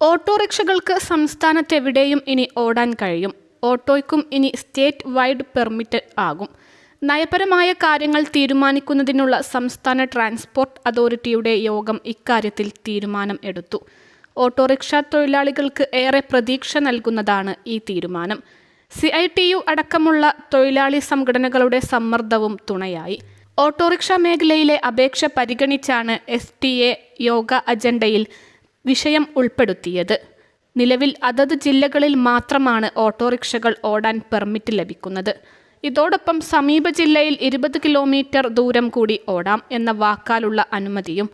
ഓട്ടോറിക്ഷകൾക്ക് സംസ്ഥാനത്തെവിടെയും ഇനി ഓടാൻ കഴിയും. ഓട്ടോയ്ക്കും ഇനി സ്റ്റേറ്റ് വൈഡ് പെർമിറ്റ് ആകും. നയപരമായ കാര്യങ്ങൾ തീരുമാനിക്കുന്നതിനുള്ള സംസ്ഥാന ട്രാൻസ്പോർട്ട് അതോറിറ്റിയുടെ യോഗം ഇക്കാര്യത്തിൽ തീരുമാനം എടുത്തു. ഓട്ടോറിക്ഷ തൊഴിലാളികൾക്ക് ഏറെ പ്രതീക്ഷ നൽകുന്നതാണ് ഈ തീരുമാനം. സി ഐ ടി യു അടക്കമുള്ള തൊഴിലാളി സംഘടനകളുടെ സമ്മർദ്ദവും തുണയായി. ഓട്ടോറിക്ഷ മേഖലയിലെ അപേക്ഷ പരിഗണിച്ചാണ് എസ് ടി എ യോഗ അജണ്ടയിൽ വിഷയം ഉൾപ്പെടുത്തിയത്. നിലവിൽ അതത് ജില്ലകളിൽ മാത്രമാണ് ഓട്ടോറിക്ഷകൾ ഓടാൻ പെർമിറ്റ് ലഭിക്കുന്നത്. ഇതോടൊപ്പം സമീപ ജില്ലയിൽ ഇരുപത് കിലോമീറ്റർ ദൂരം കൂടി ഓടാം എന്ന വാക്കാലുള്ള അനുമതിയും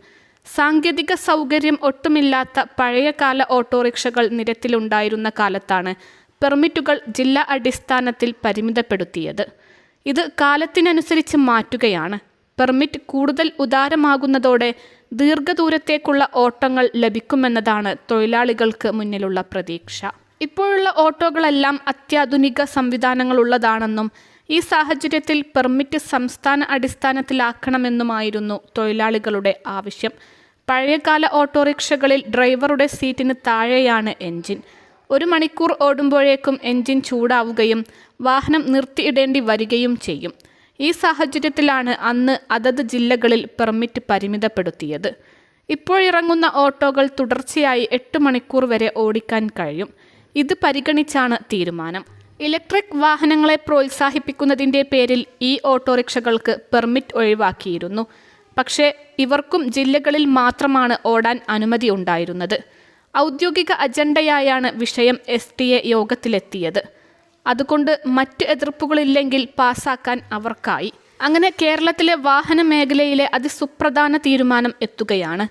സാങ്കേതിക സൗകര്യം ഒട്ടുമില്ലാത്ത പഴയകാല ഓട്ടോറിക്ഷകൾ നിരത്തിലുണ്ടായിരുന്ന കാലത്താണ് പെർമിറ്റുകൾ ജില്ലാ അടിസ്ഥാനത്തിൽ പരിമിതപ്പെടുത്തിയത്. ഇത് കാലത്തിനനുസരിച്ച് മാറ്റുകയാണ്. പെർമിറ്റ് കൂടുതൽ ഉദാരമാകുന്നതോടെ ദീർഘദൂരത്തേക്കുള്ള ഓട്ടങ്ങൾ ലഭിക്കുമെന്നതാണ് തൊഴിലാളികൾക്ക് മുന്നിലുള്ള പ്രതീക്ഷ. ഇപ്പോഴുള്ള ഓട്ടോകളെല്ലാം അത്യാധുനിക സംവിധാനങ്ങളുള്ളതാണെന്നും ഈ സാഹചര്യത്തിൽ പെർമിറ്റ് സംസ്ഥാന അടിസ്ഥാനത്തിലാക്കണമെന്നുമായിരുന്നു തൊഴിലാളികളുടെ ആവശ്യം. പഴയകാല ഓട്ടോറിക്ഷകളിൽ ഡ്രൈവറുടെ സീറ്റിന് താഴെയാണ് എൻജിൻ. ഒരു മണിക്കൂർ ഓടുമ്പോഴേക്കും എൻജിൻ ചൂടാവുകയും വാഹനം നിർത്തിയിടേണ്ടി വരികയും ചെയ്യും. ഈ സാഹചര്യത്തിലാണ് അന്ന് അതത് ജില്ലകളിൽ പെർമിറ്റ് പരിമിതപ്പെടുത്തിയത്. ഇപ്പോഴിറങ്ങുന്ന ഓട്ടോകൾ തുടർച്ചയായി എട്ട് മണിക്കൂർ വരെ ഓടിക്കാൻ കഴിയും. ഇത് പരിഗണിച്ചാണ് തീരുമാനം. ഇലക്ട്രിക് വാഹനങ്ങളെ പ്രോത്സാഹിപ്പിക്കുന്നതിന്റെ പേരിൽ ഈ ഓട്ടോറിക്ഷകൾക്ക് പെർമിറ്റ് ഒഴിവാക്കിയിരുന്നു. പക്ഷേ ഇവർക്കും ജില്ലകളിൽ മാത്രമാണ് ഓടാൻ അനുമതി ഉണ്ടായിരുന്നത്. ഔദ്യോഗിക അജണ്ടയായാണ് വിഷയം എസ് ടി എ യോഗത്തിലെത്തിയത്. അതുകൊണ്ട് മറ്റ് എതിർപ്പുകളില്ലെങ്കിൽ പാസാക്കാൻ അവർക്കായി. അങ്ങനെ കേരളത്തിലെ വാഹന മേഖലയിലെ അതിസുപ്രധാന തീരുമാനം എത്തുകയാണ്.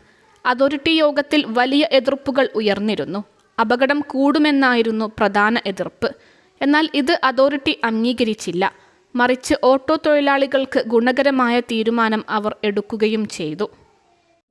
അതോറിറ്റി യോഗത്തിൽ വലിയ എതിർപ്പുകൾ ഉയർന്നിരുന്നു. അപകടം കൂടുമെന്നായിരുന്നു പ്രധാന എതിർപ്പ്. എന്നാൽ ഇത് അതോറിറ്റി അംഗീകരിച്ചില്ല. മറിച്ച് ഓട്ടോ തൊഴിലാളികൾക്ക് ഗുണകരമായ തീരുമാനം അവർ എടുക്കുകയും ചെയ്തു.